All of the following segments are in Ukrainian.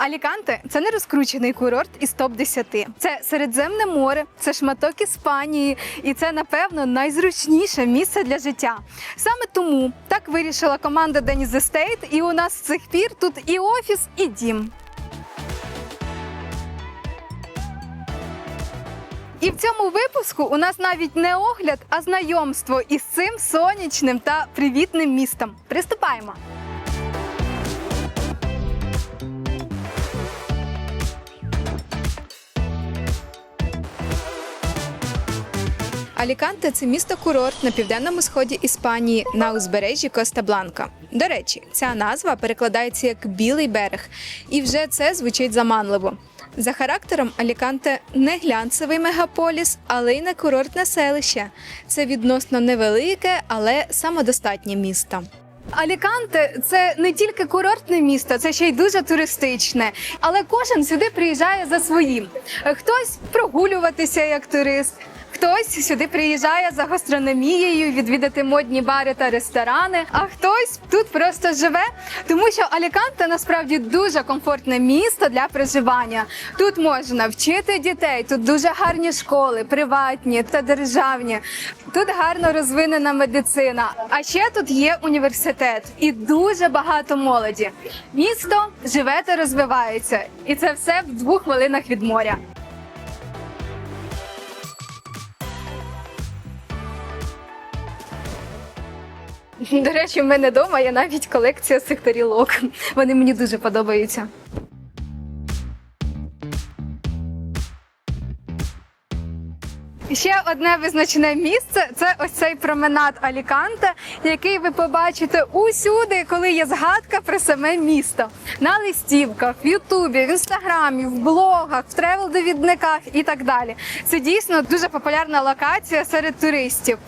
Аліканте це не розкручений курорт із топ 10 Це Середземне море, це шматок Іспанії, і це, напевно, найзручніше місце для життя. Саме тому так вирішила команда Денис The State, і у нас з цих пір тут і офіс, і дім. І в цьому випуску у нас навіть не огляд, а знайомство із цим сонячним та привітним містом. Приступаємо! Аліканте це місто курорт на південному сході Іспанії на узбережжі Коста Бланка. До речі, ця назва перекладається як білий берег, і вже це звучить заманливо. За характером Аліканте не глянцевий мегаполіс, але й не курортне селище. Це відносно невелике, але самодостатнє місто. Аліканте це не тільки курортне місто, це ще й дуже туристичне. Але кожен сюди приїжджає за своїм. Хтось прогулюватися як турист. Хтось сюди приїжджає за гастрономією, відвідати модні бари та ресторани, а хтось тут просто живе, тому що Аліканте насправді дуже комфортне місто для проживання. Тут можна вчити дітей, тут дуже гарні школи, приватні та державні. Тут гарно розвинена медицина. А ще тут є університет і дуже багато молоді. Місто живе та розвивається, і це все в двох хвилинах від моря. До речі, в мене вдома є навіть колекція цих тарілок. Вони мені дуже подобаються. Ще одне визначне місце це ось цей променад Аліканте, який ви побачите усюди, коли є згадка про саме місто. На листівках, в Ютубі, в інстаграмі, в блогах, в тревел-довідниках і так далі. Це дійсно дуже популярна локація серед туристів.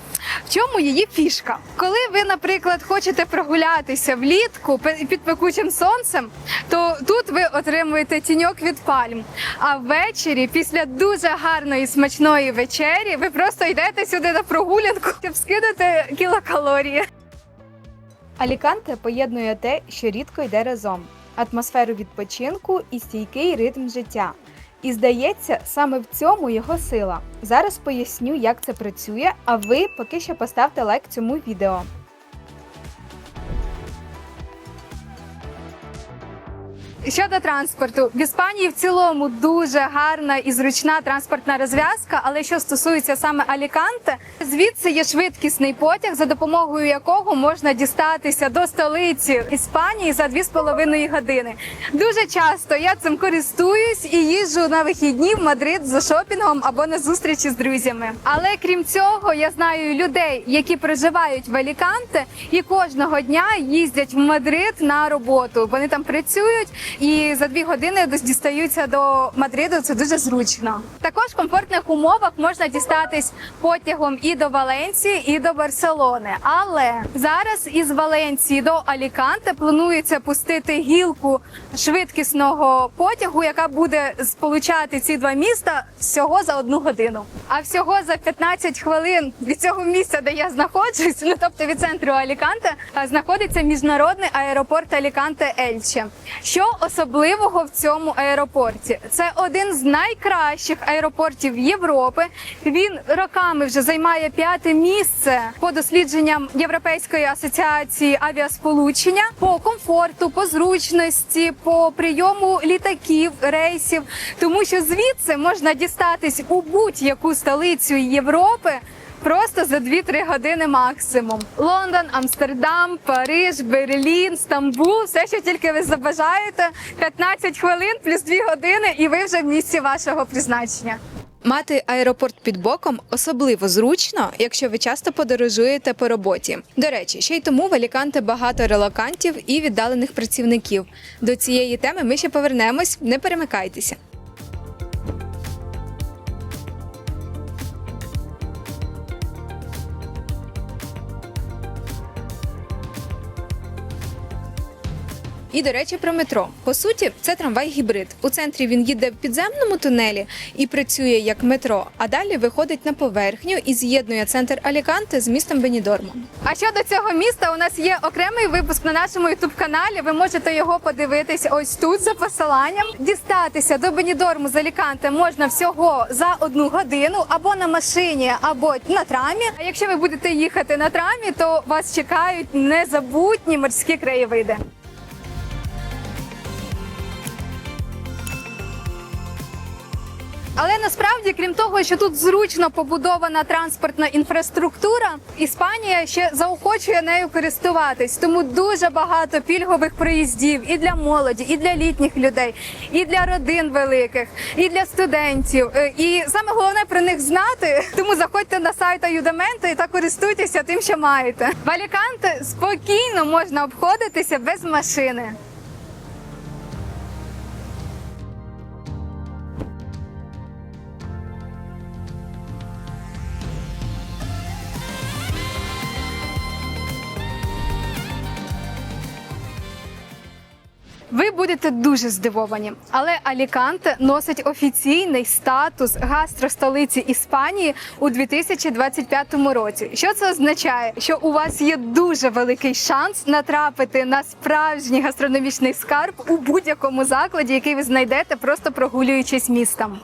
В чому її фішка? Коли ви, наприклад, хочете прогулятися влітку під пекучим сонцем, то тут ви отримуєте тіньок від пальм. А ввечері, після дуже гарної смачної вечері, ви просто йдете сюди на прогулянку, щоб скинути кілокалорії. Аліканте поєднує те, що рідко йде разом: атмосферу відпочинку і стійкий ритм життя. І здається, саме в цьому його сила. Зараз поясню, як це працює, а ви поки що поставте лайк цьому відео. Щодо транспорту, в Іспанії в цілому дуже гарна і зручна транспортна розв'язка. Але що стосується саме Аліканте, звідси є швидкісний потяг, за допомогою якого можна дістатися до столиці Іспанії за 2,5 години. Дуже часто я цим користуюсь і їжджу на вихідні в Мадрид за шопінгом або на зустрічі з друзями. Але крім цього, я знаю людей, які проживають в Аліканте і кожного дня їздять в Мадрид на роботу. Вони там працюють і за дві години дістаються до Мадриду. Це дуже зручно. Також в комфортних умовах можна дістатись потягом і до Валенції, і до Барселони. Але зараз із Валенції до Аліканте планується пустити гілку швидкісного потягу, яка буде сполучати ці два міста всього за одну годину. А всього за 15 хвилин від цього місця, де я знаходжусь, ну тобто від центру Аліканте, знаходиться міжнародний аеропорт Аліканте Ельче. Що особливого в цьому аеропорті? Це один з найкращих аеропортів Європи. Він роками вже займає п'яте місце по дослідженням Європейської асоціації авіасполучення по комфорту, по зручності, по прийому літаків, рейсів, тому що звідси можна дістатись у будь-яку столицю Європи. Просто за 2-3 години максимум. Лондон, Амстердам, Париж, Берлін, Стамбул, все, що тільки ви забажаєте. 15 хвилин плюс 2 години, і ви вже в місці вашого призначення. Мати аеропорт під боком особливо зручно, якщо ви часто подорожуєте по роботі. До речі, ще й тому в Аліканте багато релокантів і віддалених працівників. До цієї теми ми ще повернемось. Не перемикайтеся. І до речі, про метро. По суті, це трамвай-гібрид. У центрі він їде в підземному тунелі і працює як метро, а далі виходить на поверхню і з'єднує центр Аліканте з містом Бенідормом. А щодо цього міста, у нас є окремий випуск на нашому ютуб каналі. Ви можете його подивитись ось тут за посиланням. Дістатися до Бенідорму з Аліканте можна всього за одну годину або на машині, або на трамі. А якщо ви будете їхати на трамі, то вас чекають незабутні морські краєвиди. Але насправді, крім того, що тут зручно побудована транспортна інфраструктура, Іспанія ще заохочує нею користуватись. Тому дуже багато пільгових проїздів і для молоді, і для літніх людей, і для родин великих, і для студентів. Е, І саме головне про них знати. Тому заходьте на сайт Аюдаменто та користуйтеся тим, що маєте. В Аліканте спокійно можна обходитися без машини. Будете дуже здивовані, але Аліканте носить офіційний статус гастростолиці Іспанії у 2025 році. Що це означає? Що у вас є дуже великий шанс натрапити на справжній гастрономічний скарб у будь-якому закладі, який ви знайдете, просто прогулюючись містом.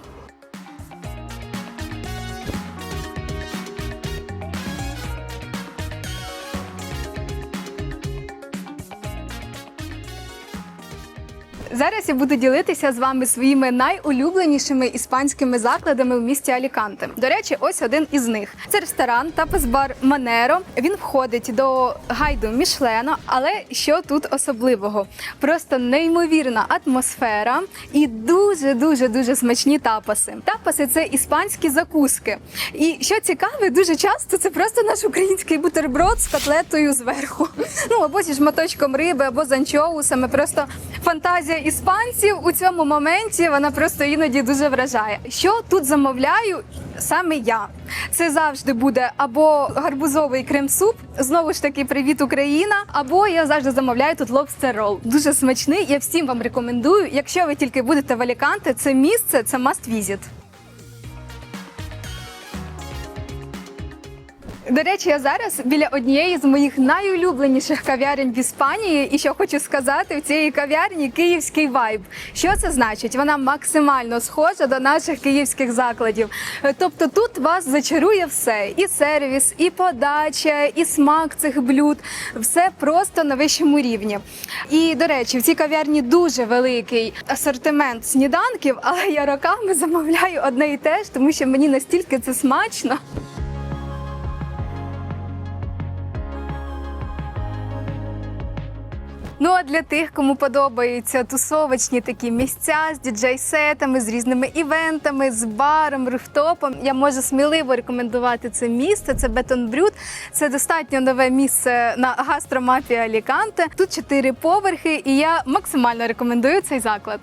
Зараз я буду ділитися з вами своїми найулюбленішими іспанськими закладами в місті Аліканте. До речі, ось один із них. Це ресторан тапес-бар Манеро. Він входить до гайду Мішлено. Але що тут особливого? Просто неймовірна атмосфера і дуже дуже дуже смачні тапаси. Тапаси це іспанські закуски. І що цікаве, дуже часто це просто наш український бутерброд з котлетою зверху. Ну або зі шматочком риби, або з анчоусами. Просто фантазія іспанців у цьому моменті вона просто іноді дуже вражає. Що тут замовляю саме я? Це завжди буде або гарбузовий крем-суп, знову ж таки, привіт Україна, або я завжди замовляю тут лобстер рол. Дуже смачний. Я всім вам рекомендую. Якщо ви тільки будете в Аліканте, це місце, це must visit. До речі, я зараз біля однієї з моїх найулюбленіших кав'ярень в Іспанії. І що хочу сказати, в цієї кав'ярні київський вайб. Що це значить? Вона максимально схожа до наших київських закладів. Тобто тут вас зачарує все: і сервіс, і подача, і смак цих блюд. Все просто на вищому рівні. І до речі, в цій кав'ярні дуже великий асортимент сніданків, але я роками замовляю одне і те ж, тому що мені настільки це смачно. Ну а для тих, кому подобаються тусовочні такі місця з діджей-сетами, з різними івентами, з баром, рифтопом, я можу сміливо рекомендувати це місце. Це Бетонбрюд. Це достатньо нове місце на гастромапі Аліканте. Тут чотири поверхи, і я максимально рекомендую цей заклад.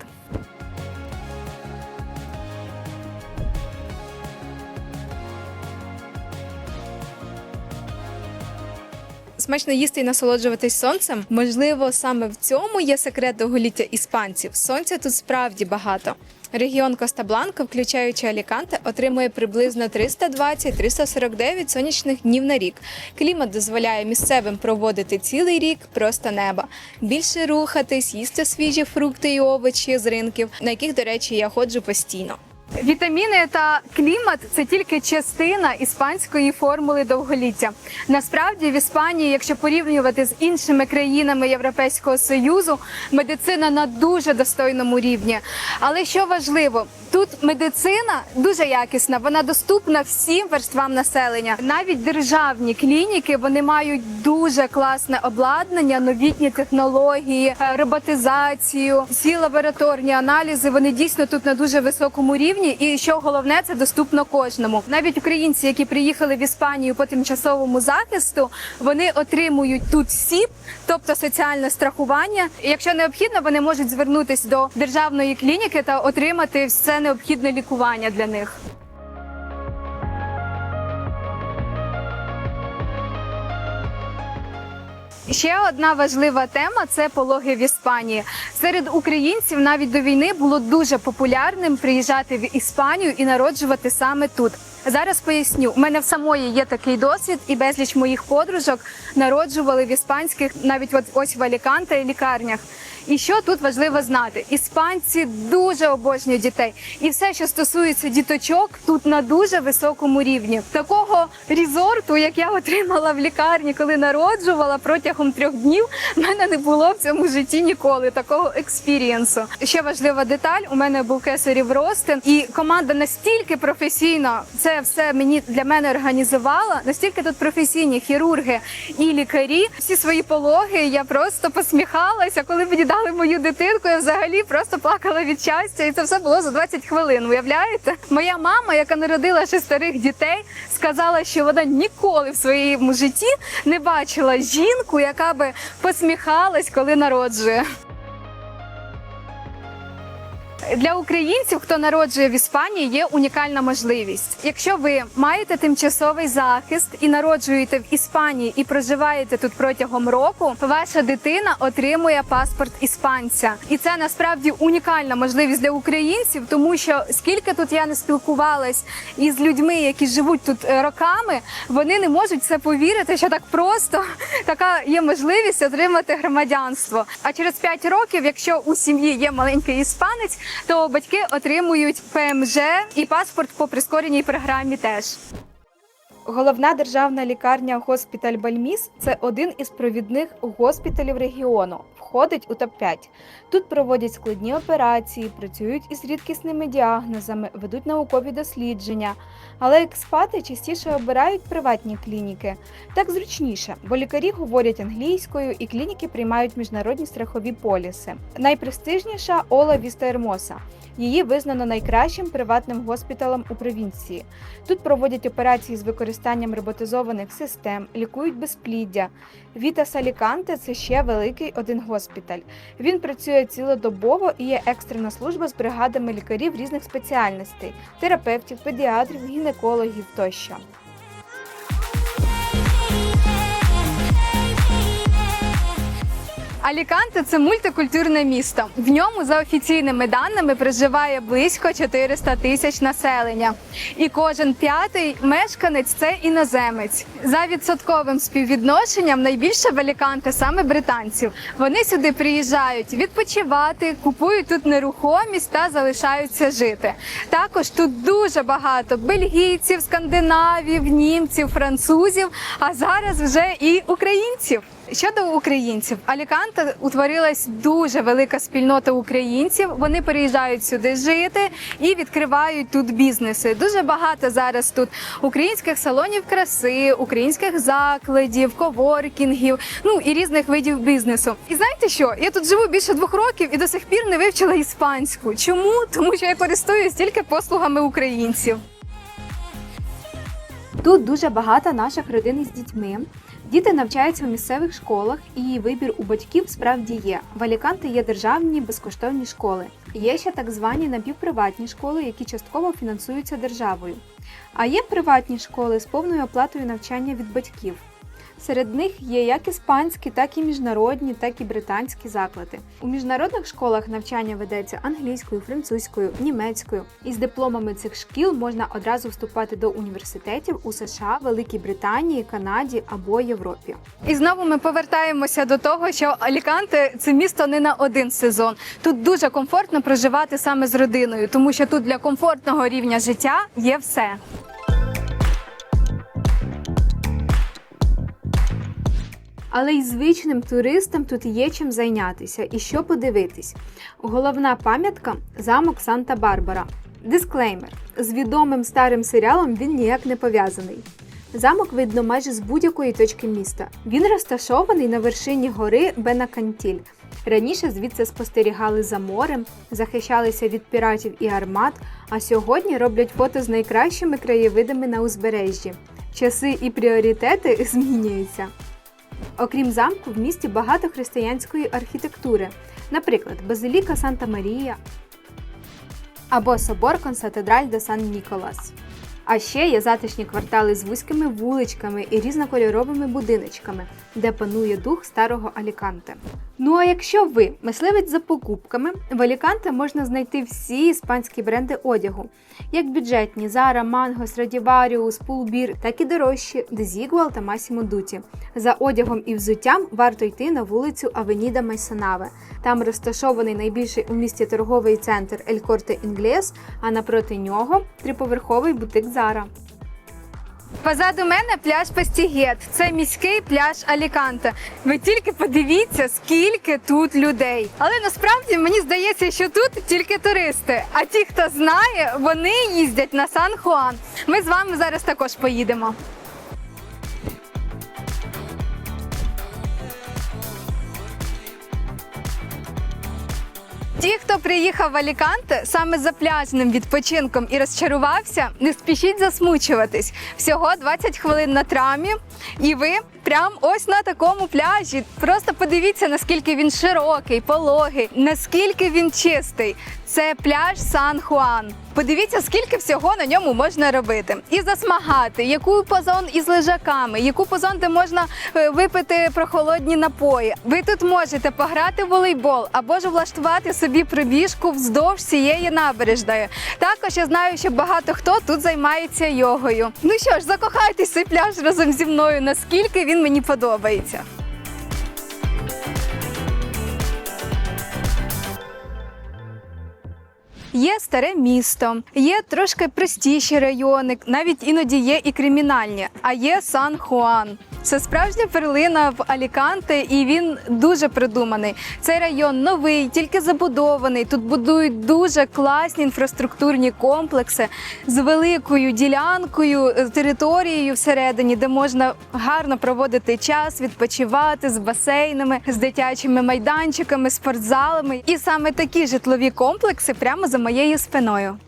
Смачно їсти і насолоджуватись сонцем. Можливо, саме в цьому є секрет довголіття іспанців. Сонця тут справді багато. Регіон Коста-Бланка, включаючи Аліканте, отримує приблизно 320-349 сонячних днів на рік. Клімат дозволяє місцевим проводити цілий рік просто неба. Більше рухатись, їсти свіжі фрукти і овочі з ринків, на яких, до речі, я ходжу постійно. Вітаміни та клімат це тільки частина іспанської формули довголіття. Насправді, в Іспанії, якщо порівнювати з іншими країнами Європейського союзу, медицина на дуже достойному рівні. Але що важливо, тут медицина дуже якісна, вона доступна всім верствам населення. Навіть державні клініки вони мають дуже класне обладнання, новітні технології, е, роботизацію, всі лабораторні аналізи. Вони дійсно тут на дуже високому рівні. І що головне, це доступно кожному. Навіть українці, які приїхали в Іспанію по тимчасовому захисту, вони отримують тут СІП, тобто соціальне страхування. І якщо необхідно, вони можуть звернутися до державної клініки та отримати все необхідне лікування для них. Ще одна важлива тема це пологи в Іспанії. Серед українців навіть до війни було дуже популярним приїжджати в Іспанію і народжувати саме тут. Зараз поясню, у мене в самої є такий досвід, і безліч моїх подружок народжували в іспанських, навіть от ось в Аліканте лікарнях. І що тут важливо знати? Іспанці дуже обожнюють дітей, і все, що стосується діточок, тут на дуже високому рівні. Такого різорту, як я отримала в лікарні, коли народжувала протягом трьох днів, в мене не було в цьому житті ніколи такого експірієнсу. Ще важлива деталь: у мене був кесарів ростин, і команда настільки професійно це все мені для мене організувала. Настільки тут професійні хірурги і лікарі. Всі свої пологи я просто посміхалася. Коли мені дали мою дитинку, я взагалі просто плакала від щастя, і це все було за 20 хвилин. Уявляєте? Моя мама, яка народила шестерих дітей, сказала, що вона ніколи в своєму житті не бачила жінку, яка би посміхалась, коли народжує. Для українців, хто народжує в Іспанії, є унікальна можливість. Якщо ви маєте тимчасовий захист і народжуєте в Іспанії і проживаєте тут протягом року, ваша дитина отримує паспорт іспанця, і це насправді унікальна можливість для українців, тому що скільки тут я не спілкувалась із людьми, які живуть тут е, роками, вони не можуть це повірити, що так просто така є можливість отримати громадянство. А через 5 років, якщо у сім'ї є маленький іспанець, то батьки отримують ПМЖ і паспорт по прискореній програмі теж. Головна державна лікарня Госпіталь Бальміс це один із провідних госпіталів регіону. Входить у топ-5. Тут проводять складні операції, працюють із рідкісними діагнозами, ведуть наукові дослідження. Але експати частіше обирають приватні клініки. Так зручніше, бо лікарі говорять англійською і клініки приймають міжнародні страхові поліси. Найпрестижніша Ола Віста Ермоса. Її визнано найкращим приватним госпіталем у провінції. Тут проводять операції з використанням роботизованих систем, лікують безпліддя. Вітас Аліканте це ще великий один госпіталь. Він працює цілодобово і є екстрена служба з бригадами лікарів різних спеціальностей терапевтів, педіатрів, гінекологів тощо. Аліканте це мультикультурне місто. В ньому, за офіційними даними, проживає близько 400 тисяч населення. І кожен п'ятий мешканець це іноземець. За відсотковим співвідношенням найбільше в Аліканте саме британців. Вони сюди приїжджають відпочивати, купують тут нерухомість та залишаються жити. Також тут дуже багато бельгійців, скандинавів, німців, французів, а зараз вже і українців. Щодо українців, Аліканте утворилась дуже велика спільнота українців. Вони переїжджають сюди жити і відкривають тут бізнеси. Дуже багато зараз тут українських салонів краси, українських закладів, коворкінгів, ну і різних видів бізнесу. І знаєте що? Я тут живу більше двох років і до сих пір не вивчила іспанську. Чому? Тому що я користуюсь тільки послугами українців. Тут дуже багато наших родин із дітьми. Діти навчаються в місцевих школах, і вибір у батьків справді є. В Аліканте є державні безкоштовні школи. Є ще так звані напівприватні школи, які частково фінансуються державою. А є приватні школи з повною оплатою навчання від батьків. Серед них є як іспанські, так і міжнародні, так і британські заклади. У міжнародних школах навчання ведеться англійською, французькою, німецькою. Із дипломами цих шкіл можна одразу вступати до університетів у США, Великій Британії, Канаді або Європі. І знову ми повертаємося до того, що Аліканте це місто не на один сезон. Тут дуже комфортно проживати саме з родиною, тому що тут для комфортного рівня життя є все. Але й звичним туристам тут є чим зайнятися і що подивитись. Головна пам'ятка замок Санта-Барбара. Дисклеймер: з відомим старим серіалом він ніяк не пов'язаний. Замок видно майже з будь-якої точки міста. Він розташований на вершині гори Бенакантіль. Раніше звідси спостерігали за морем, захищалися від піратів і армат, а сьогодні роблять фото з найкращими краєвидами на узбережжі. Часи і пріоритети змінюються. Окрім замку, в місті багато християнської архітектури, наприклад, Базиліка Санта Марія або собор Консатедраль де Сан Ніколас. А ще є затишні квартали з вузькими вуличками і різнокольоровими будиночками, де панує дух старого Аліканте. Ну а якщо ви мисливець за покупками, в Аліканте можна знайти всі іспанські бренди одягу, як бюджетні Zara, Mango, Stradivarius, Pulbir, так і дорожчі Desigual та Massimo Dutti. За одягом і взуттям варто йти на вулицю Авеніда Майсонаве. Там розташований найбільший у місті торговий центр El Corte Inglés, а напроти нього триповерховий бутик Zara. Позаду мене пляж Пастігет. Це міський пляж Аліканте. Ви тільки подивіться, скільки тут людей. Але насправді мені здається, що тут тільки туристи. А ті, хто знає, вони їздять на Сан Хуан. Ми з вами зараз також поїдемо. Ті, хто приїхав в Аліканте саме за пляжним відпочинком і розчарувався, не спішіть засмучуватись. Всього 20 хвилин на трамі, і ви прям ось на такому пляжі. Просто подивіться, наскільки він широкий, пологий, наскільки він чистий. Це пляж Сан Хуан. Подивіться, скільки всього на ньому можна робити. І засмагати, яку позон із лежаками, яку позон, де можна е, випити прохолодні напої. Ви тут можете пограти в волейбол або ж влаштувати собі пробіжку вздовж цієї набережної. Також я знаю, що багато хто тут займається йогою. Ну що ж, закохайтесь цей пляж разом зі мною, наскільки він мені подобається. Є старе місто, є трошки простіші райони, навіть іноді є і кримінальні. А є Сан Хуан. Це справжня перлина в Аліканте, і він дуже придуманий. Цей район новий, тільки забудований. Тут будують дуже класні інфраструктурні комплекси з великою ділянкою, е, територією всередині, де можна гарно проводити час, відпочивати з басейнами, з дитячими майданчиками, спортзалами. І саме такі житлові комплекси прямо за моєю спиною.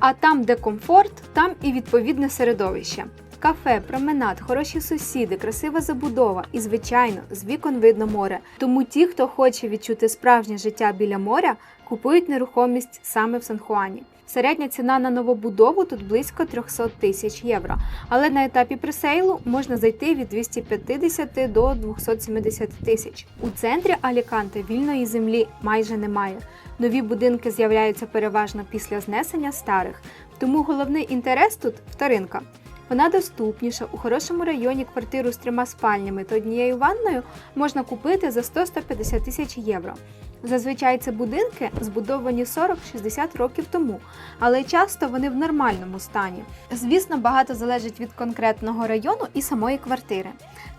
А там, де комфорт, там і відповідне середовище. Кафе, променад, хороші сусіди, красива забудова і, звичайно, з вікон видно море. Тому ті, хто хоче відчути справжнє життя біля моря, купують нерухомість саме в Сан-Хуані. Середня ціна на новобудову тут близько 300 тисяч євро, але на етапі пресейлу можна зайти від 250 до 270 тисяч. У центрі Аліканте вільної землі майже немає. Нові будинки з'являються переважно після знесення старих, тому головний інтерес тут вторинка. Вона доступніша. У хорошому районі квартиру з трьома спальнями та однією ванною можна купити за 100-150 тисяч євро. Зазвичай це будинки збудовані 40-60 років тому, але часто вони в нормальному стані. Звісно, багато залежить від конкретного району і самої квартири.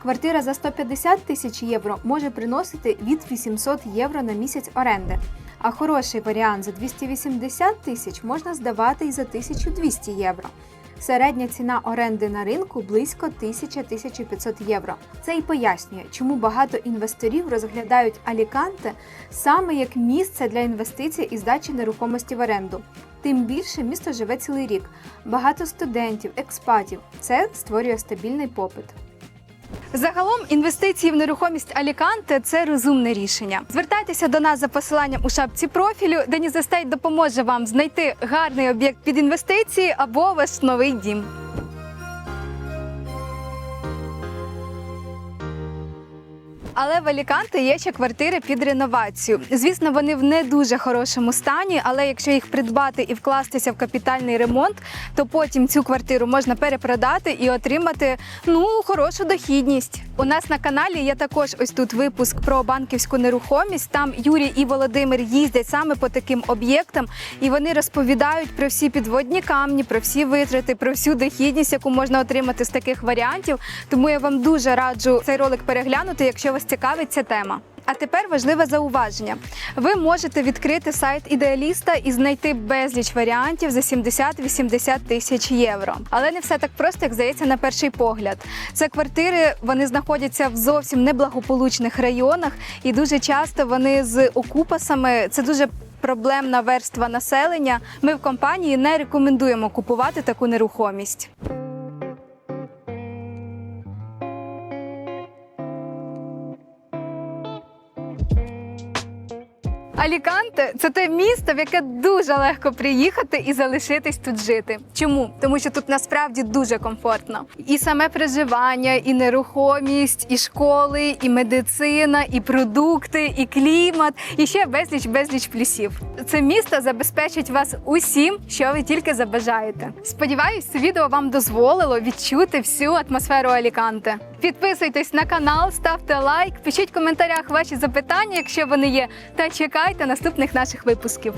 Квартира за 150 тисяч євро може приносити від 800 євро на місяць оренди. А хороший варіант за 280 тисяч можна здавати і за 1200 євро. Середня ціна оренди на ринку близько 1000-1500 євро. Це і пояснює, чому багато інвесторів розглядають Аліканте саме як місце для інвестицій і здачі нерухомості в оренду. Тим більше місто живе цілий рік. Багато студентів, експатів. Це створює стабільний попит. Загалом інвестиції в нерухомість Аліканте це розумне рішення. Звертайтеся до нас за посиланням у шапці профілю, де Нізестейт допоможе вам знайти гарний об'єкт під інвестиції або ваш новий дім. Але в Аліканте є ще квартири під реновацію. Звісно, вони в не дуже хорошому стані, але якщо їх придбати і вкластися в капітальний ремонт, то потім цю квартиру можна перепродати і отримати ну хорошу дохідність. У нас на каналі є також ось тут випуск про банківську нерухомість. Там Юрій і Володимир їздять саме по таким об'єктам, і вони розповідають про всі підводні камні, про всі витрати, про всю дохідність, яку можна отримати з таких варіантів. Тому я вам дуже раджу цей ролик переглянути, якщо вас цікавить ця тема. А тепер важливе зауваження. Ви можете відкрити сайт ідеаліста і знайти безліч варіантів за 70-80 тисяч євро. Але не все так просто, як здається, на перший погляд. Це квартири вони знаходяться в зовсім неблагополучних районах, і дуже часто вони з окупасами. Це дуже проблемна верства населення. Ми в компанії не рекомендуємо купувати таку нерухомість. Аліканте це те місто, в яке дуже легко приїхати і залишитись тут жити. Чому? Тому що тут насправді дуже комфортно. І саме проживання, і нерухомість, і школи, і медицина, і продукти, і клімат, і ще безліч безліч плюсів. Це місто забезпечить вас усім, що ви тільки забажаєте. Сподіваюсь, це відео вам дозволило відчути всю атмосферу Аліканте. Підписуйтесь на канал, ставте лайк, пишіть в коментарях ваші запитання, якщо вони є, та чекайте наступних наших випусків.